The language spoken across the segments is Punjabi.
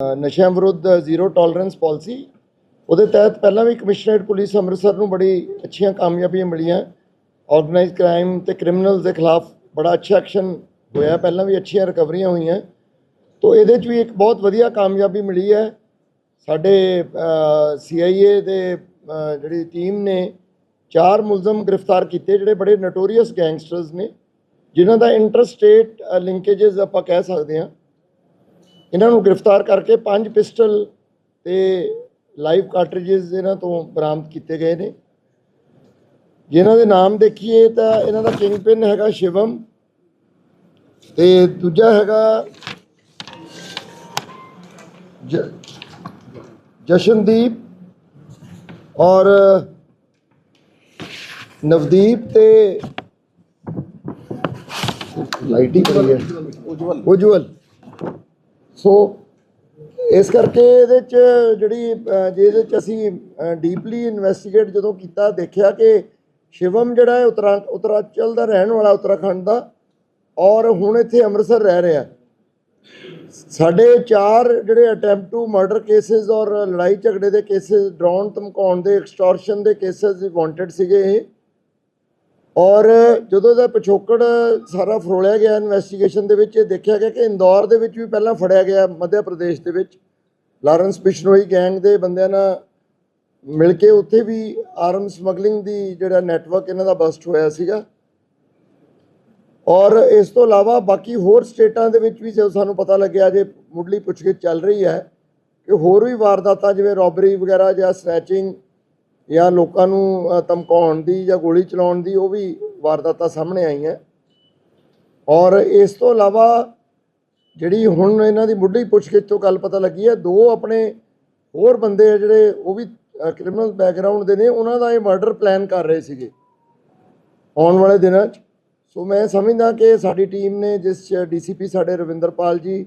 ਨਸ਼ਿਆਂ ਵਿਰੁੱਧ ਜ਼ੀਰੋ ਟੋਲਰੈਂਸ ਪਾਲਿਸੀ। ਉਹਦੇ ਤਹਿਤ ਪਹਿਲਾਂ ਵੀ ਕਮਿਸ਼ਨਰੇਟ ਪੁਲਿਸ ਅੰਮ੍ਰਿਤਸਰ ਨੂੰ ਬੜੀ ਅੱਛੀਆਂ ਕਾਮਯਾਬੀਆਂ ਮਿਲੀਆਂ। ਆਰਗੇਨਾਈਜ਼ ਕ੍ਰਾਈਮ ਤੇ ਕ੍ਰਿਮੀਨਲਸ ਦੇ ਖਿਲਾਫ ਬੜਾ ਅੱਛਾ ਐਕਸ਼ਨ ਹੋਇਆ। ਪਹਿਲਾਂ ਵੀ ਅੱਛੀਆਂ ਰਿਕਵਰੀਆਂ ਹੋਈਆਂ। ਤੋਂ ਇਹਦੇ 'ਚ ਵੀ ਇੱਕ ਬਹੁਤ ਵਧੀਆ ਕਾਮਯਾਬੀ ਮਿਲੀ ਹੈ। ਸਾਡੇ ਸੀਆਈਏ ਦੇ ਜਿਹੜੀ ਟੀਮ ਨੇ ਚਾਰ ਮੁਲਜ਼ਮ ਗ੍ਰਿਫਤਾਰ ਕੀਤੇ, ਜਿਹੜੇ ਬੜੇ ਨਟੋਰੀਅਸ ਗੈਂਗਸਟਰਸ ਨੇ, ਜਿਨ੍ਹਾਂ ਦਾ ਇੰਟਰਸਟੇਟ ਲਿੰਕੇजेस ਆਪਾਂ ਕਹਿ ਸਕਦੇ ਹਾਂ। ਇਹਨਾਂ ਨੂੰ ਗ੍ਰਿਫਤਾਰ ਕਰਕੇ ਪੰਜ ਪਿਸਟਲ ਤੇ ਲਾਈਵ ਕਾਰਟ੍ਰਿਜਸ ਇਹਨਾਂ ਤੋਂ ਬਰਾਮਦ ਕੀਤੇ ਗਏ ਨੇ। ਜਿਨ੍ਹਾਂ ਦੇ ਨਾਮ ਦੇਖੀਏ ਤਾਂ ਇਹਨਾਂ ਦਾ ਕਿੰਗ ਪਿਨ ਹੈਗਾ ਸ਼ਿਵਮ ਤੇ ਦੂਜਾ ਹੈਗਾ ਜਸ਼ਨਦੀਪ ਔਰ ਨਵਦੀਪ ਤੇ ਲਾਈਟ ਹੀ ਕਰੀ ਹੈ। ਉਜਵਲ। ਉਜਵਲ। ਸੋ ਇਸ ਕਰਕੇ ਇਹਦੇ ਚ ਜਿਹੜੀ ਜਿਹਦੇ ਚ ਅਸੀਂ ਡੀਪਲੀ ਇਨਵੈਸਟੀਗੇਟ ਜਦੋਂ ਕੀਤਾ, ਦੇਖਿਆ ਕਿ ਸ਼ਿਵਮ ਜਿਹੜਾ ਹੈ ਉਤਰਾ, ਉਤਰਾਚਲ ਦਾ ਰਹਿਣ ਵਾਲਾ, ਉਤਰਾਖੰਡ ਦਾ, ਔਰ ਹੁਣ ਇੱਥੇ ਅੰਮ੍ਰਿਤਸਰ ਰਹਿ ਰਿਹਾ। ਸਾਡੇ ਚਾਰ ਜਿਹੜੇ ਅਟੈਂਪਟ ਟੂ ਮਰਡਰ ਕੇਸਸ ਔਰ ਲੜਾਈ ਝਗੜੇ ਦੇ ਕੇਸਸ ਡਰਾਉਣ ਧਮਕਾਉਣ ਦੇ ਐਕਸਟੋਰਸ਼ਨ ਦੇ ਕੇਸਸ ਵਾਂਟਡ ਸੀਗੇ ਇਹ। ਔਰ ਜਦੋਂ ਦਾ ਪਿਛੋਕੜ ਸਾਰਾ ਫਰੋਲਿਆ ਗਿਆ ਇਨਵੈਸਟੀਗੇਸ਼ਨ ਦੇ ਵਿੱਚ, ਇਹ ਦੇਖਿਆ ਗਿਆ ਕਿ ਇੰਦੌਰ ਦੇ ਵਿੱਚ ਵੀ ਪਹਿਲਾਂ ਫੜਿਆ ਗਿਆ ਮੱਧ ਪ੍ਰਦੇਸ਼ ਦੇ ਵਿੱਚ। ਲਾਰੈਂਸ ਬਿਸ਼ਨੋਈ ਗੈਂਗ ਦੇ ਬੰਦਿਆਂ ਨਾਲ ਮਿਲ ਕੇ ਉੱਥੇ ਵੀ ਆਰਮ ਸਮਗਲਿੰਗ ਦੀ ਜਿਹੜਾ ਨੈਟਵਰਕ ਇਹਨਾਂ ਦਾ ਬਸਟ ਹੋਇਆ ਸੀਗਾ। ਔਰ ਇਸ ਤੋਂ ਇਲਾਵਾ ਬਾਕੀ ਹੋਰ ਸਟੇਟਾਂ ਦੇ ਵਿੱਚ ਵੀ ਜਦੋਂ ਸਾਨੂੰ ਪਤਾ ਲੱਗਿਆ ਜੇ ਮੁੱਢਲੀ ਪੁੱਛਗਿੱਛ ਚੱਲ ਰਹੀ ਹੈ ਕਿ ਹੋਰ ਵੀ ਵਾਰਦਾਤਾਂ ਜਿਵੇਂ ਰੋਬਰੀ ਵਗੈਰਾ ਜਾਂ ਸਨੈਚਿੰਗ ਜਾਂ ਲੋਕਾਂ ਨੂੰ ਧਮਕਾਉਣ ਦੀ ਜਾਂ ਗੋਲੀ ਚਲਾਉਣ ਦੀ ਉਹ ਵੀ ਵਾਰਦਾਤਾਂ ਸਾਹਮਣੇ ਆਈਆਂ। ਔਰ ਇਸ ਤੋਂ ਇਲਾਵਾ ਜਿਹੜੀ ਹੁਣ ਇਹਨਾਂ ਦੀ ਮੁੱਢਲੀ ਪੁੱਛਗਿੱਛ ਤੋਂ ਗੱਲ ਪਤਾ ਲੱਗੀ ਹੈ, ਦੋ ਆਪਣੇ ਹੋਰ ਬੰਦੇ ਆ ਜਿਹੜੇ ਉਹ ਵੀ ਕ੍ਰਿਮੀਨਲ ਬੈਕਗ੍ਰਾਉਂਡ ਦੇ ਨੇ, ਉਹਨਾਂ ਦਾ ਇਹ ਮਰਡਰ ਪਲਾਨ ਕਰ ਰਹੇ ਸੀਗੇ ਆਉਣ ਵਾਲੇ ਦਿਨਾਂ 'ਚ। ਸੋ ਮੈਂ ਸਮਝਦਾ ਕਿ ਸਾਡੀ ਟੀਮ ਨੇ ਜਿਸ ਡੀਸੀਪੀ ਸਾਡੇ ਰਵਿੰਦਰਪਾਲ ਜੀ,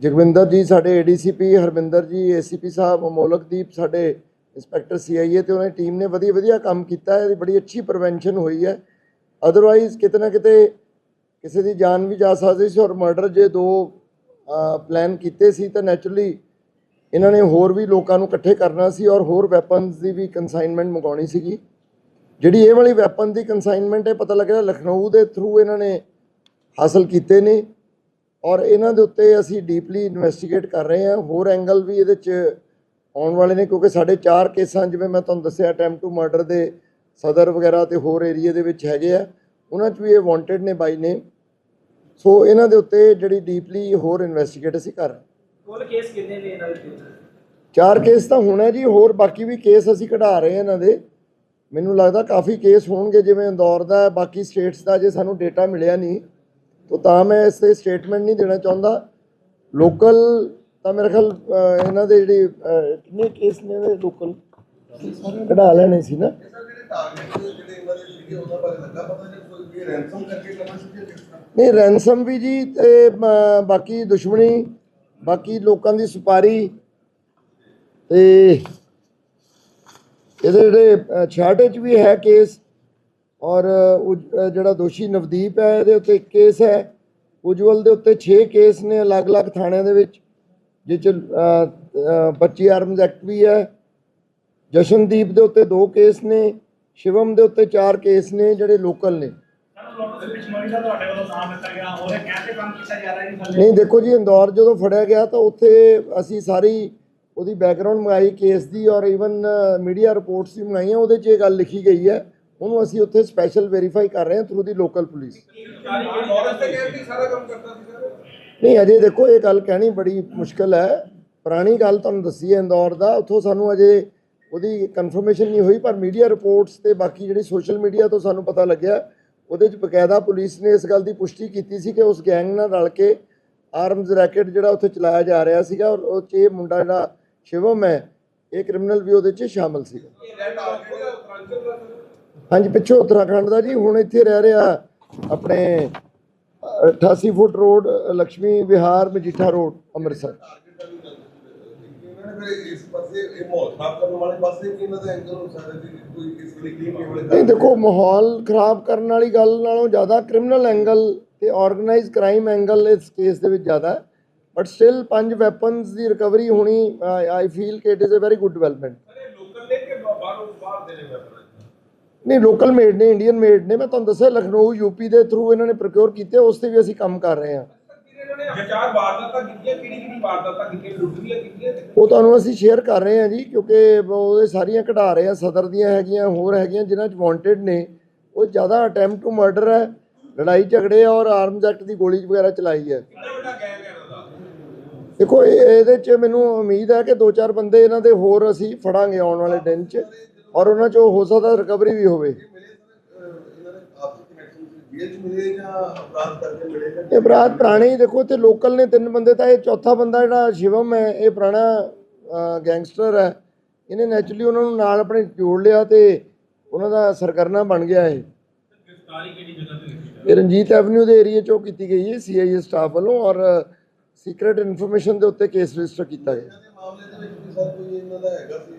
ਜਗਵਿੰਦਰ ਜੀ ਸਾਡੇ ਏਡੀਸੀਪੀ ਹਰਵਿੰਦਰ ਜੀ, ਏਸੀਪੀ ਸਾਹਿਬ, ਅਮੋਲਕਦੀਪ ਸਾਡੇ ਇੰਸਪੈਕਟਰ ਸੀਆਈਏ ਤੇ ਉਹਨਾਂ ਦੀ ਟੀਮ ਨੇ ਵਧੀਆ ਵਧੀਆ ਕੰਮ ਕੀਤਾ ਹੈ, ਇਹਦੀ ਬੜੀ ਅੱਛੀ ਪ੍ਰੀਵੈਂਸ਼ਨ ਹੋਈ ਹੈ। ਅਦਰਵਾਈਜ਼ ਕਿਤੇ ਨਾ ਕਿਤੇ ਕਿਸੇ ਦੀ ਜਾਨ ਵੀ ਜਾ ਸਕਦੀ ਸੀ ਔਰ ਮਰਡਰ ਜੇ ਦੋ ਪਲਾਨ ਕੀਤੇ ਸੀ ਤਾਂ ਨੈਚੁਰਲੀ ਇਹਨਾਂ ਨੇ ਹੋਰ ਵੀ ਲੋਕਾਂ ਨੂੰ ਇਕੱਠੇ ਕਰਨਾ ਸੀ ਔਰ ਹੋਰ ਵੈਪਨਸ ਦੀ ਵੀ ਕਨਸਾਈਨਮੈਂਟ ਮੰਗਾਉਣੀ ਸੀਗੀ। ਜਿਹੜੀ ਇਹ ਵਾਲੀ ਵੈਪਨ ਦੀ ਕਨਸਾਈਨਮੈਂਟ ਹੈ, ਪਤਾ ਲੱਗਿਆ ਲਖਨਊ ਦੇ ਥਰੂ ਇਹਨਾਂ ਨੇ ਹਾਸਲ ਕੀਤੇ ਨੇ ਔਰ ਇਹਨਾਂ ਦੇ ਉੱਤੇ ਅਸੀਂ ਡੀਪਲੀ ਇਨਵੈਸਟੀਗੇਟ ਕਰ ਰਹੇ ਹਾਂ। ਹੋਰ ਐਂਗਲ ਵੀ ਇਹਦੇ 'ਚ ਆਉਣ ਵਾਲੇ ਨੇ ਕਿਉਂਕਿ ਸਾਡੇ ਚਾਰ ਕੇਸਾਂ ਜਿਵੇਂ ਮੈਂ ਤੁਹਾਨੂੰ ਦੱਸਿਆ ਅਟੈਂਪਟ ਟੂ ਮਰਡਰ ਦੇ ਸਦਰ ਵਗੈਰਾ ਤੇ ਹੋਰ ਏਰੀਆ ਦੇ ਵਿੱਚ ਹੈਗੇ ਆ ਉਹਨਾਂ 'ਚ ਵੀ ਇਹ ਵਾਂਟਡ ਨੇ ਬਾਈ ਨੇ। ਸੋ ਇਹਨਾਂ ਦੇ ਉੱਤੇ ਜਿਹੜੀ ਡੀਪਲੀ ਹੋਰ ਇਨਵੈਸਟੀਗੇਟ ਅਸੀਂ ਕਰ ਰਹੇ ਕੁੱਲ ਕੇਸ ਕਿੰਨੇ ਨੇ ਇਹਨਾਂ ਦੇ ਚਾਰ ਕੇਸ ਤਾਂ ਹੋਣਾ ਜੀ ਹੋਰ ਬਾਕੀ ਵੀ ਕੇਸ ਅਸੀਂ ਕਢਾ ਰਹੇ ਹਾਂ ਇਹਨਾਂ ਦੇ। ਮੈਨੂੰ ਲੱਗਦਾ ਕਾਫੀ ਕੇਸ ਹੋਣਗੇ ਜਿਵੇਂ ਇੰਦੌਰ ਦਾ ਬਾਕੀ ਸਟੇਟਸ ਦਾ ਜੇ ਸਾਨੂੰ ਡੇਟਾ ਮਿਲਿਆ ਨਹੀਂ ਤਾਂ ਤਾਂ ਮੈਂ ਇਸ ਤੇ ਸਟੇਟਮੈਂਟ ਨਹੀਂ ਦੇਣਾ ਚਾਹੁੰਦਾ। ਲੋਕਲ ਤਾਂ ਮੇਰੇ ਖਿਆਲ ਇਹਨਾਂ ਦੇ ਜਿਹੜੀ ਕਿੰਨੇ ਕੇਸ ਨੇ ਇਹਦੇ ਲੋਕਲ ਕਢਾ ਲੈਣੇ ਸੀ ਨਾ। ਸਰ ਨਹੀਂ ਵੀ ਰੈਂਸਮ ਵੀ ਜੀ ਤੇ ਬਾਕੀ ਦੁਸ਼ਮਣੀ ਬਾਕੀ ਲੋਕਾਂ ਦੀ ਸੁਪਾਰੀ ਤੇ ਇਹਦੇ ਜਿਹੜੇ ਅਹ, 66 ਚ ਵੀ ਹੈ ਕੇਸ ਔਰ ਉਜ- ਜਿਹੜਾ ਦੋਸ਼ੀ ਨਵਦੀਪ ਹੈ ਇਹਦੇ ਉੱਤੇ ਇੱਕ ਕੇਸ ਹੈ। ਉਜਵਲ ਦੇ ਉੱਤੇ 6 ਕੇਸ ਨੇ ਅਲੱਗ-ਅਲੱਗ ਥਾਣਿਆਂ ਦੇ ਵਿੱਚ। ਜਿਹ ਚ ਅਹ, ਅਹ, 25 ਆਰਮਜ਼ ਐਕਟ ਵੀ ਹੈ ਜਸ਼ਨਦੀਪ ਦੇ ਉੱਤੇ ਦੋ ਕੇਸ ਨੇ ਸ਼ਿਵਮ ਦੇ ਉੱਤੇ ਚਾਰ ਕੇਸ ਨੇ ਜਿਹੜੇ ਲੋਕਲ ਨੇ। ਨਹੀਂ ਦੇਖੋ ਜੀ ਇੰਦੌਰ ਜਦੋਂ ਫੜਿਆ ਗਿਆ ਤਾਂ ਉੱਥੇ ਅਸੀਂ ਸਾਰੀ ਉਹਦੀ ਬੈਕਗ੍ਰਾਉਂਡ ਮੰਗਾਈ ਕੇਸ ਦੀ ਔਰ ਇਵਨ ਮੀਡੀਆ ਰਿਪੋਰਟਸ ਵੀ ਮੰਗਾਈਆਂ ਉਹਦੇ 'ਚ ਇਹ ਗੱਲ ਲਿਖੀ ਗਈ ਹੈ। ਉਹਨੂੰ ਅਸੀਂ ਉੱਥੇ ਸਪੈਸ਼ਲ ਵੈਰੀਫਾਈ ਕਰ ਰਹੇ ਹਾਂ ਥਰੂ ਦੀ ਲੋਕਲ ਪੁਲਿਸ ਨਹੀਂ, ਅਜੇ ਦੇਖੋ, ਇਹ ਗੱਲ ਕਹਿਣੀ ਬੜੀ ਮੁਸ਼ਕਲ ਹੈ। ਪੁਰਾਣੀ ਗੱਲ ਤੁਹਾਨੂੰ ਦੱਸੀ ਹੈ ਇੰਦੌਰ ਦਾ। ਉੱਥੋਂ ਸਾਨੂੰ ਅਜੇ ਉਹਦੀ ਕਨਫਰਮੇਸ਼ਨ ਨਹੀਂ ਹੋਈ, ਪਰ ਮੀਡੀਆ ਰਿਪੋਰਟਸ ਤੇ ਬਾਕੀ ਜਿਹੜੀ ਸੋਸ਼ਲ ਮੀਡੀਆ ਤੋਂ ਸਾਨੂੰ ਪਤਾ ਲੱਗਿਆ, ਉਹਦੇ 'ਚ ਬਕਾਇਦਾ ਪੁਲਿਸ ਨੇ ਇਸ ਗੱਲ ਦੀ ਪੁਸ਼ਟੀ ਕੀਤੀ ਸੀ ਕਿ ਉਸ ਗੈਂਗ ਨਾਲ ਰਲ ਕੇ ਆਰਮਸ ਰੈਕਟ ਜਿਹੜਾ ਉੱਥੇ ਚਲਾਇਆ ਜਾ ਰਿਹਾ ਸੀਗਾ ਔਰ ਉਹ 'ਚ ਇਹ ਮੁੰਡਾ ਜਿਹੜਾ ਸ਼ਿਵਮ ਹੈ, ਇਹ ਕ੍ਰਿਮੀਨਲ ਵੀ ਉਹਦੇ 'ਚ ਸ਼ਾਮਲ ਸੀਗਾ। ਹਾਂਜੀ ਪਿੱਛੋਂ ਉੱਤਰਾਖੰਡ ਦਾ ਜੀ ਹੁਣ ਇੱਥੇ ਰਹਿ ਰਿਹਾ ਆਪਣੇ ਅ, 88 ਫੁੱਟ ਰੋਡ ਲక్ష్ਮੀ ਵਿਹਾਰ ਮਜੀਠਾ ਰੋਡ ਅੰਮ੍ਰਿਤਸਰ। ਨਹੀਂ ਦੇਖੋ ਮਾਹੌਲ ਖਰਾਬ ਕਰਨ ਵਾਲੀ ਗੱਲ ਨਾਲੋਂ ਜ਼ਿਆਦਾ ਕ੍ਰਿਮੀਨਲ ਐਂਗਲ ਤੇ ਆਰਗੇਨਾਈਜ਼ ਕ੍ਰਾਈਮ ਐਂਗਲ ਇਸ ਕੇਸ ਦੇ ਵਿੱਚ ਜ਼ਿਆਦਾ ਹੈ। ਬਟ ਸਟਿਲ ਪੰਜ ਵੈਪਨਸ ਦੀ ਰਿਕਵਰੀ ਹੋਣੀ ਆਈ ਫੀਲ ਕਿ it is a very good development ਅਰੇ ਲੋਕਲ ਲੈ ਕੇ ਬਾਹਰੋਂ ਬਾਹਰ ਦੇ ਨੇ ਵੈਪਨ ਨਹੀਂ ਲੋਕਲ ਮੇਡ ਨੇ ਇੰਡੀਅਨ ਮੇਡ ਨੇ। ਮੈਂ ਤੁਹਾਨੂੰ ਦੱਸਿਆ ਲਖਨਊ ਯੂਪੀ ਦੇ ਥਰੂ ਇਹਨਾਂ ਨੇ ਪ੍ਰੋਕਿਉਰ ਕੀਤੇ ਉਸ ਤੇ ਵੀ ਅਸੀਂ ਕੰਮ ਕਰ ਰਹੇ ਹਾਂ। ਇਹਨਾਂ ਨੇ ਹਜ਼ਾਰ ਵਾਰਦਾਤਾਂ ਕੀਤੀਆਂ ਕਿਹੜੀ ਕਿਹੜੀ ਵਾਰਦਾਤਾਂ ਕੀਤੀਆਂ ਲੁੱਟ ਦੀਆਂ ਕੀਤੀਆਂ? ਤੇ ਉਹ ਤੁਹਾਨੂੰ ਅਸੀਂ ਸ਼ੇਅਰ ਕਰ ਰਹੇ ਹਾਂ ਜੀ ਕਿਉਂਕਿ ਉਹਦੇ ਸਾਰੀਆਂ ਕਢਾ ਰਹੇ ਆ ਸਦਰ ਦੀਆਂ ਹੈਗੀਆਂ ਹੋਰ ਹੈਗੀਆਂ ਜਿਨ੍ਹਾਂ 'ਚ ਵਾਂਟਡ ਨੇ। ਉਹ ਜ਼ਿਆਦਾ ਅਟੈਂਪਟ ਟੂ ਮਰਡਰ ਹੈ ਲੜਾਈ ਝਗੜੇ ਔਰ ਆਰਮਸ ਐਕਟ ਦੀ ਗੋਲੀ ਵਗੈਰਾ ਚਲਾਈ ਹੈ। ਦੇਖੋ ਇਹ- ਇਹਦੇ 'ਚ ਮੈਨੂੰ ਉਮੀਦ ਹੈ ਕਿ ਦੋ ਚਾਰ ਬੰਦੇ ਇਹਨਾਂ ਦੇ ਹੋਰ ਅਸੀਂ ਫੜਾਂਗੇ ਆਉਣ ਵਾਲੇ ਦਿਨ 'ਚ। ਔਰ ਉਹਨਾਂ 'ਚੋਂ ਹੋ ਸਕਦਾ ਰਿਕਵਰੀ ਵੀ ਹੋਵੇ। ਇਹ ਅਪਰਾਧ ਪੁਰਾਣੇ ਹੀ ਦੇਖੋ ਤੇ ਲੋਕਲ ਨੇ ਤਿੰਨ ਬੰਦੇ ਤਾਂ ਇਹ ਚੌਥਾ ਬੰਦਾ ਜਿਹੜਾ ਸ਼ਿਵਮ ਹੈ, ਇਹ ਪੁਰਾਣਾ ਗੈਂਗਸਟਰ ਹੈ। ਇਹਨੇ ਨੈਚੁਰਲੀ ਉਹਨਾਂ ਨੂੰ ਨਾਲ ਆਪਣੇ ਜੋੜ ਲਿਆ ਤੇ ਉਹਨਾਂ ਦਾ ਸਰਗਰਨਾ ਬਣ ਗਿਆ ਇਹ। ਇਹ ਰਣਜੀਤ ਐਵਨਿਊ ਦੇ ਏਰੀਆ ਚੋਂ ਕੀਤੀ ਗਈ ਹੈ ਸੀਆਈਏ ਸਟਾਫ ਵੱਲੋਂ ਔਰ ਸੀਕ੍ਰੀਟ ਇਨਫੋਰਮੇਸ਼ਨ ਦੇ ਉੱਤੇ ਕੇਸ ਰਜਿਸਟਰ ਕੀਤਾ ਗਿਆ। ਦੇ ਦੇ ਦਾ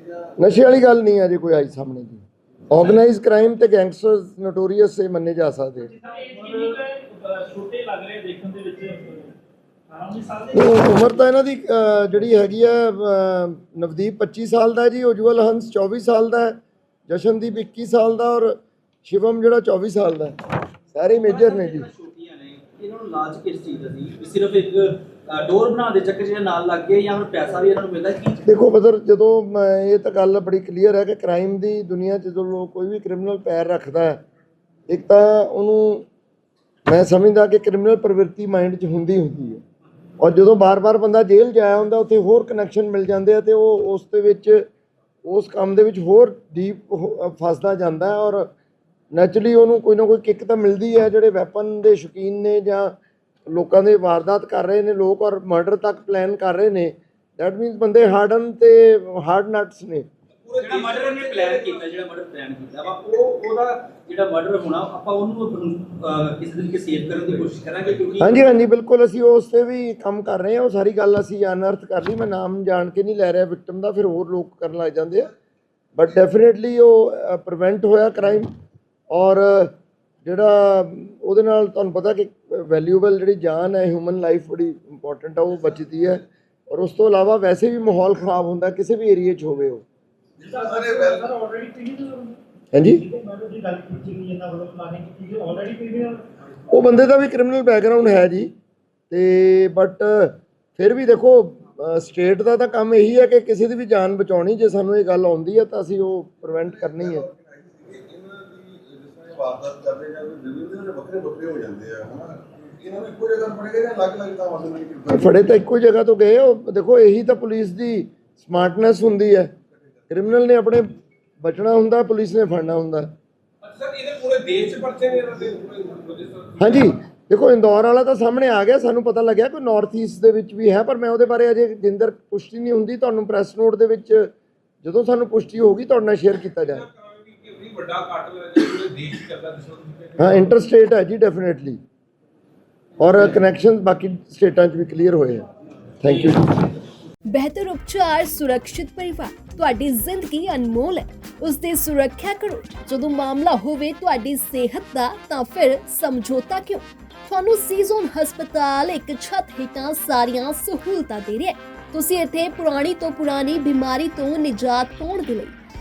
ਜਾਂ ਨਸ਼ੇ ਵਾਲੀ ਗੱਲ ਨਹੀਂ ਅਜੇ ਕੋਈ ਆਈ ਸਾਹਮਣੇ ਜੀ। ਆਰਗੇਨਾਈਜ਼ ਕ੍ਰਾਈਮ ਤੇ ਗੈਂਗਸਟਰਸ ਨੋਟੋਰੀਅਸ ਸੇ ਮੰਨੇ ਜਾ ਸਕਦੇ ਛੋਟੇ ਲੱਗ ਰਹੇ ਦੇਖਣ ਦੇ ਵਿੱਚ 18 ਸਾਲ ਦੇ ਉਹ ਉਮਰ ਤਾਂ ਇਹਨਾਂ ਦੀ ਜਿਹੜੀ ਹੈਗੀ ਹੈ ਅਹ, ਨਵਦੀਪ 25 ਸਾਲ ਦਾ ਜੀ ਉਜਵਲ ਹੰਸ 24 ਸਾਲ ਦਾ ਜਸ਼ਨਦੀਪ 21 ਸਾਲ ਦਾ ਔਰ ਸ਼ਿਵਮ ਜਿਹੜਾ 24 ਸਾਲ ਦਾ ਸਾਰੇ ਮੇਜਰ ਨੇ ਜੀ। ਇਹਨਾਂ ਨੂੰ ਲਾਜ ਕਿਸ ਚੀਜ਼ ਦਾ ਸੀ? ਸਿਰਫ ਇੱਕ ਡੋਰ ਬਣਾ ਦੇ ਚੱਕਰ ਜਿਹੜਾ ਨਾਲ ਲੱਗ ਗਿਆ ਜਾਂ ਫਿਰ ਪੈਸਾ ਵੀ ਇਹਨਾਂ ਨੂੰ ਮਿਲਦਾ, ਕੀ ਦੇਖੋ ਬਦਰ ਜਦੋਂ ਮੈਂ ਇਹ ਤਾਂ ਗੱਲ ਬੜੀ ਕਲੀਅਰ ਹੈ ਕਿ ਕ੍ਰਾਈਮ ਦੀ ਦੁਨੀਆ 'ਚ ਜਦੋਂ ਲੋਕ ਕੋਈ ਵੀ ਕ੍ਰਿਮੀਨਲ ਪੈਰ ਰੱਖਦਾ ਹੈ, ਇੱਕ ਤਾਂ ਉਹਨੂੰ ਮੈਂ ਸਮਝਦਾ ਕਿ ਕ੍ਰਿਮੀਨਲ ਪ੍ਰਵਿਰਤੀ ਮਾਈਂਡ 'ਚ ਹੁੰਦੀ ਹੁੰਦੀ ਹੈ। ਔਰ ਜਦੋਂ ਬਾਰ-ਬਾਰ ਬੰਦਾ ਜੇਲ੍ਹ ਜਾਇਆ ਹੁੰਦਾ, ਉੱਥੇ ਹੋਰ ਕਨੈਕਸ਼ਨ ਮਿਲ ਜਾਂਦੇ ਆ ਤੇ ਉਹ ਉਸ ਦੇ ਵਿੱਚ, ਉਸ ਕੰਮ ਦੇ ਵਿੱਚ ਹੋਰ ਡੀਪ ਫਸਦਾ ਜਾਂਦਾ ਔਰ ਨੈਚੁਰਲੀ ਉਹਨੂੰ ਕੋਈ ਨਾ ਕੋਈ ਕਿੱਕ ਤਾਂ ਮਿਲਦੀ ਹੈ, ਜਿਹੜੇ ਵੈਪਨ ਦੇ ਸ਼ੌਕੀਨ ਨੇ ਜਾਂ ਲੋਕਾਂ ਦੇ ਵਾਰਦਾਤ ਕਰ ਰਹੇ ਨੇ ਲੋਕ ਔਰ ਮਰਡਰ ਤੱਕ ਪਲਾਨ ਕਰ ਰਹੇ ਨੇ। ਦੈਟ ਮੀਨਸ ਬੰਦੇ ਹਾਰਡਨ ਤੇ ਹਾਰਡ ਨਟਸ ਨੇ। ਜਿਹੜਾ ਮਰਡਰ ਨੇ ਪਲਾਨ ਕੀਤਾ ਜਿਹੜਾ ਮਰਡਰ ਪਲਾਨ ਕੀਤਾ ਵਾ ਉਹ ਉਹਦਾ ਜਿਹੜਾ ਮਰਡਰ ਹੋਣਾ ਆਪਾਂ ਉਹਨੂੰ ਕਿਸੇ ਤਰੀਕੇ ਸੇਵ ਕਰਨ ਦੀ ਕੋਸ਼ਿਸ਼ ਕਰਾਂਗੇ ਕਿਉਂਕਿ ਹਾਂਜੀ ਹਾਂਜੀ ਬਿਲਕੁਲ ਅਸੀਂ ਉਸ ਤੇ ਵੀ ਕੰਮ ਕਰ ਰਹੇ ਹਾਂ ਉਹ ਸਾਰੀ ਗੱਲ ਅਸੀਂ ਅਨਰਥ ਕਰ ਲਈ ਮੈਂ ਨਾਮ ਜਾਣ ਕੇ ਨਹੀਂ ਲੈ ਰਿਹਾ ਵਿਕਟਮ ਦਾ ਫਿਰ ਹੋਰ ਲੋਕ ਕਰਨ ਲੱਗ ਜਾਂਦੇ ਆ। ਬਟ ਡੈਫੀਨਿਟਲੀ ਉਹ ਪ੍ਰੀਵੈਂਟ ਹੋਇਆ ਕ੍ਰਾਈਮ ਔਰ ਜਿਹੜਾ ਉਹਦੇ ਨਾਲ ਤੁਹਾਨੂੰ ਪਤਾ ਕਿ ਵੈਲਿਊਬਲ ਜਿਹੜੀ ਜਾਨ ਹੈ ਹਿਊਮਨ ਲਾਈਫ ਬੜੀ ਇੰਪੋਰਟੈਂਟ ਆ, ਉਹ ਬਚਦੀ ਹੈ। ਔਰ ਉਸ ਤੋਂ ਇਲਾਵਾ ਵੈਸੇ ਵੀ ਮਾਹੌਲ ਖਰਾਬ ਹੁੰਦਾ, ਕਿਸੇ ਵੀ ਏਰੀਆ 'ਚ ਹੋਵੇ ਉਹ। ਹਾਂਜੀ? ਉਹ ਬੰਦੇ ਦਾ ਵੀ ਕ੍ਰਿਮੀਨਲ ਬੈਕਗ੍ਰਾਉਂਡ ਹੈ ਜੀ। ਤੇ ਬਟ ਫਿਰ ਵੀ ਦੇਖੋ ਸਟੇਟ ਦਾ ਤਾਂ ਕੰਮ ਇਹੀ ਹੈ ਕਿ ਕਿਸੇ ਦੀ ਵੀ ਜਾਨ ਬਚਾਉਣੀ, ਜੇ ਸਾਨੂੰ ਇਹ ਗੱਲ ਆਉਂਦੀ ਹੈ ਤਾਂ ਅਸੀਂ ਉਹ ਪ੍ਰੀਵੈਂਟ ਕਰਨੀ ਹੈ। ਵਾਰਦਾਤ ਕਰਦੇ ਜਾਂ ਕੋਈ ਵਿਭਿੰਨ ਦੇ ਵੱਖਰੇ ਵੱਖਰੇ ਹੋ ਜਾਂਦੇ ਆ ਹਨਾ? ਇਹਨਾਂ ਨੂੰ ਇੱਕੋ ਜਗ੍ਹਾ ਫੜੇਗਾ ਜਾਂ ਅਲੱਗ-ਅਲੱਗ ਥਾਵਾਂ ਤੇ ਮਿਲ ਕੇ ਫੜੇ ਤਾਂ ਇੱਕੋ ਜਗ੍ਹਾ ਤੋਂ ਗਏ ਉਹ ਦੇਖੋ ਇਹੀ ਤਾਂ ਪੁਲਿਸ ਦੀ ਸਮਾਰਟਨੈਸ ਹੁੰਦੀ ਹੈ। ਕ੍ਰਿਮੀਨਲ ਨੇ ਆਪਣੇ ਬਚਣਾ ਹੁੰਦਾ ਪੁਲਿਸ ਨੇ ਫੜਨਾ ਹੁੰਦਾ। ਹਾਂਜੀ ਦੇਖੋ ਇੰਦੌਰ ਵਾਲਾ ਤਾਂ ਸਾਹਮਣੇ ਆ ਗਿਆ ਸਾਨੂੰ ਪਤਾ ਲੱਗਿਆ ਕਿ ਨਾਰਥ ਈਸਟ ਦੇ ਵਿੱਚ ਵੀ ਹੈ ਪਰ ਮੈਂ ਉਹਦੇ ਬਾਰੇ ਅਜੇ ਜਿੰਦਰ ਪੁਸ਼ਟੀ ਨਹੀਂ ਹੁੰਦੀ ਤੁਹਾਨੂੰ ਪ੍ਰੈਸ ਨੋਟ ਦੇ ਵਿੱਚ ਜਦੋਂ ਸਾਨੂੰ ਪੁਸ਼ਟੀ ਹੋਊਗੀ ਤੁਹਾਡੇ ਨਾਲ ਸ਼ੇਅਰ ਕੀਤਾ ਜਾਏ। ਕਰਾਂਗੇ ਕਿ ਵੀ ਵੱਡਾ ਕਾਟਲ ਹੈ ਜਿਹੜਾ ਪੂਰੇ ਦੇਸ਼ 'ਚ ਚੱਲਦਾ ਜਿਸ ਨੂੰ ਹਾਂ। ਇੰਟਰਸਟੇਟ ਹੈ ਜੀ ਡੈਫੀਨਿਟਲੀ ਔਰ ਕਨੈਕਸ਼ਨਸ ਬਾਕੀ ਸਟੇਟਾਂ 'ਚ ਵੀ ਕਲੀਅਰ ਹੋਏ ਆ। ਥੈਂਕ ਯੂ ਜੀ ਬਿਹਤਰ ਉਪਚਾਰ ਸੁਰੱਖਿਅਤ ਪਰਿਵਾਰ ਤੁਹਾਡੀ ਜ਼ਿੰਦਗੀ ਅਨਮੋਲ ਹੈ। ਉਸ ਦੀ ਸੁਰੱਖਿਆ ਕਰੋ। ਜਦੋਂ ਮਾਮਲਾ ਹੋਵੇ ਤੁਹਾਡੀ ਸਿਹਤ ਦਾ ਤਾਂ ਫਿਰ ਸਮਝੌਤਾ ਕਿਉਂ? ਤੁਹਾਨੂੰ ਸੀਜ਼ਨ ਹਸਪਤਾਲ ਇੱਕ ਛੱਤ ਹੇਠਾਂ ਸਾਰੀਆਂ ਸਹੂਲਤਾਂ ਦੇ ਰਿਹਾ ਹੈ। ਤੁਸੀਂ ਇੱਥੇ ਪੁਰਾਣੀ ਤੋਂ ਪੁਰਾਣੀ ਬਿਮਾਰੀ ਤੋਂ ਨਿਜਾਤ ਪਾਉਣ ਦੇ ਲਈ